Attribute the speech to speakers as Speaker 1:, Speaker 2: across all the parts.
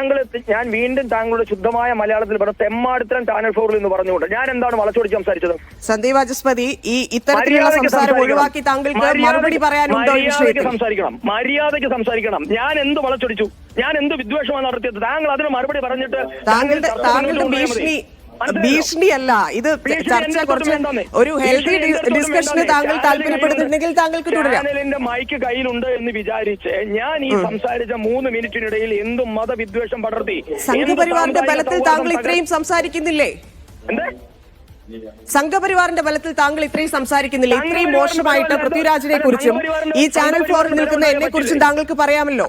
Speaker 1: താങ്കൾ ഞാൻ വീണ്ടും താങ്കളുടെ ശുദ്ധമായ മലയാളത്തിൽ പറഞ്ഞ തെമ്മാടിത്തരം ചാനൽ ഫോറിൽ എന്ന് പറഞ്ഞുകൊണ്ട്. ഞാൻ എന്താണ് വളച്ചൊടിച്ച് സംസാരിച്ചത്?
Speaker 2: സന്ദീപ് വാചസ്പതി ഈ ഇത്തരത്തിലുള്ള സംസാരം
Speaker 1: സംസാരിക്കണം.
Speaker 2: ഒഴിവാക്കി താങ്കൾക്ക് മറുപടി പറയാനുണ്ടോ
Speaker 1: മര്യാദയ്ക്ക് സംസാരിക്കണം. മര്യാദയ്ക്ക് സംസാരിക്കണം. ഞാൻ എന്ത് വളച്ചൊടിച്ചു? ഞാൻ എന്ത് വിദ്വേഷമാണ് നടത്തിയത്? താങ്കൾ അതിന് മറുപടി പറഞ്ഞിട്ട്
Speaker 2: താങ്കളുടെ താങ്കളുടെ ഭീഷണി? ഭീഷണിയല്ല. ഇത് ചർച്ച കുറച്ച് ഒരു ഹെൽത്തി ഡിസ്കഷന് താങ്കൾ താല്പര്യപ്പെടുന്നുണ്ടെങ്കിൽ താങ്കൾക്ക് തുടരാം
Speaker 1: എന്റെ മൈക്ക് കയ്യിലുണ്ട് എന്ന് വിചാരിച്ച് ഞാൻ ഈ സംസാരിച്ച മൂന്ന് മിനിറ്റിനിടയിൽ എന്തും മതവിദ്വേഷം പടർത്തി
Speaker 2: സംഘപരിവാറിന്റെ ബലത്തിൽ താങ്കൾ ഇത്രയും സംസാരിക്കുന്നില്ലേ? സംഘപരിവാറിന്റെ ബലത്തിൽ താങ്കൾ ഇത്രയും സംസാരിക്കുന്നില്ല? ഇത്രയും മോശമായിട്ട് പൃഥ്വിരാജിനെ കുറിച്ചും ഈ ചാനൽ ഫ്ലോറിൽ നിൽക്കുന്ന എന്നെ കുറിച്ചും താങ്കൾക്ക് പറയാമല്ലോ?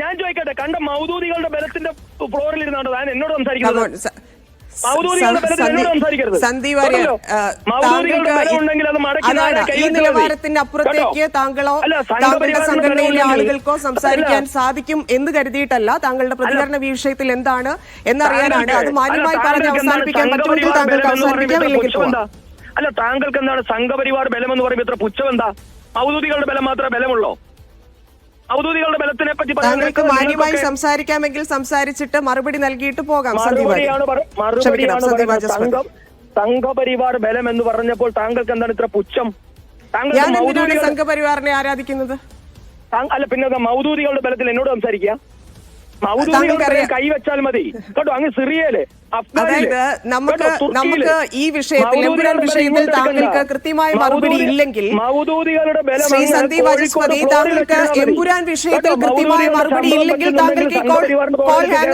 Speaker 1: ഞാൻ ചോദിക്കട്ടെ കണ്ട മൗദൂദികളുടെ ബലത്തിന്റെ ഫ്ലോറിൽ ഇരുന്നാണ് താൻ എന്നോട് സംസാരിക്കുന്നത്?
Speaker 2: സന്ദീപ് വാര്യർ താങ്കൾക്ക് ഈ നിലവാരത്തിന്റെ അപ്പുറത്തേക്ക് താങ്കളോ താങ്കളുടെ സംഘടനയിലെ ആളുകൾക്കോ സംസാരിക്കാൻ സാധിക്കും എന്ന് കരുതിയിട്ടല്ല. താങ്കളുടെ പ്രതികരണ വിഷയത്തിൽ എന്താണ് എന്നറിയാനാണ്. അത് മാന്യമായി പറഞ്ഞ് അവസാനിപ്പിക്കാൻ പറ്റുമെങ്കിൽ താങ്കൾക്ക് അവസാനിപ്പിക്കാം ഇല്ലെങ്കിൽ?
Speaker 1: അല്ല താങ്കൾക്ക് എന്താണ് സംഘപരിവാർ ബലം എന്ന് പറയുമ്പോൾ ഇത്ര പുച്ഛം എന്താ? ഔദ്യോഗികളുടെ ബലം മാത്രമേ ബലമുള്ളൂ? ഔദ്യോഗികളുടെ ബലത്തിനെ പറ്റി
Speaker 2: താങ്കൾക്ക് മാന്യമായി സംസാരിക്കാമെങ്കിൽ സംസാരിച്ചിട്ട് മറുപടി നൽകിയിട്ട് പോകാം.
Speaker 1: മറുപടിയാണ് സംഘം സംഘപരിവാർ ബലം എന്ന് പറഞ്ഞപ്പോൾ താങ്കൾക്ക് എന്താണ് ഇത്ര പുച്ഛം? താങ്കൾ
Speaker 2: ഞാൻ എന്തിനാണ് സംഘപരിവാറിനെ ആരാധിക്കുന്നത്?
Speaker 1: അല്ല പിന്നെ മൗദൂദികളുടെ ബലത്തിൽ എന്നോട് സംസാരിക്കുക. കൈവച്ചാൽ മതി. കേട്ടോ അങ്ങ് സിറിയയിലെ
Speaker 2: അതായത് നമുക്ക് നമുക്ക് ഈ വിഷയത്തിൽ
Speaker 1: മൗദൂദികളുടെ
Speaker 2: വിഷയത്തിൽ താങ്കൾക്ക് കൃത്യമായ മറുപടി ഇല്ലെങ്കിൽ ശ്രീ സന്ദീപ്
Speaker 1: അജിസ്മതി
Speaker 2: താങ്കൾക്ക് എമ്പുരാൻ വിഷയത്തിൽ കൃത്യമായ മറുപടി ഇല്ലെങ്കിൽ താങ്കൾക്ക് കോൾ ഹാങ്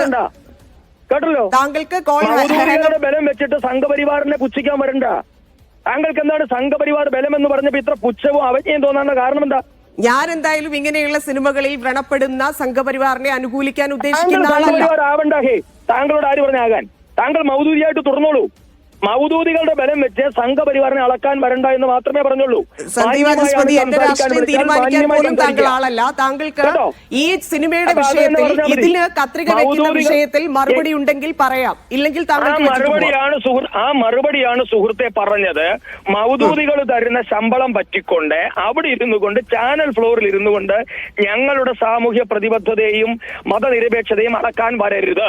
Speaker 1: കേട്ടല്ലോ?
Speaker 2: താങ്കൾക്ക് കോൾ
Speaker 1: ബലം വെച്ചിട്ട് സംഘപരിവാറിനെ പുച്ഛിക്കാൻ വരണ്ട. താങ്കൾക്ക് എന്താണ് സംഘപരിവാർ ബലം എന്ന് പറഞ്ഞപ്പോ ഇത്ര പുച്ഛവും അവജ്ഞയും തോന്നാനുള്ള കാരണം എന്താ?
Speaker 2: ഞാൻ എന്തായാലും ഇങ്ങനെയുള്ള സിനിമകളിൽ വ്രണപ്പെടുന്ന സംഘപരിവാറിനെ അനുകൂലിക്കാൻ ഉദ്ദേശിക്കുന്ന ആളല്ല.
Speaker 1: താങ്കളോട് ആര് പറഞ്ഞാകാൻ? താങ്കൾ മൗദൂരിയായിട്ട് തുറന്നോളൂ മൗദൂദികളുടെ ബലം വെച്ച് സംഘപരിവാറിനെ അളക്കാൻ വരണ്ട എന്ന് മാത്രമേ പറഞ്ഞുള്ളൂ.
Speaker 2: താങ്കൾ. ആളല്ല താങ്കൾക്ക് ഈ സിനിമയുടെ വിഷയത്തിൽ ഇതിന് കത്രിക വെക്കുന്ന വിഷയത്തിൽ മറുപടി ഉണ്ടെങ്കിൽ പറയാം. ഇല്ലെങ്കിൽ
Speaker 1: ആ
Speaker 2: താങ്കൾക്ക്
Speaker 1: മറുപടിയാണ് ആ മറുപടിയാണ് സുഹൃത്തെ പറഞ്ഞത്. മൗദൂദികൾ തരുന്ന ശമ്പളം പറ്റിക്കൊണ്ട് അവിടെ ഇരുന്നു കൊണ്ട് ചാനൽ ഫ്ലോറിൽ ഇരുന്നു കൊണ്ട് ഞങ്ങളുടെ സാമൂഹ്യ പ്രതിബദ്ധതയും മതനിരപേക്ഷതയും അളക്കാൻ വരരുത്.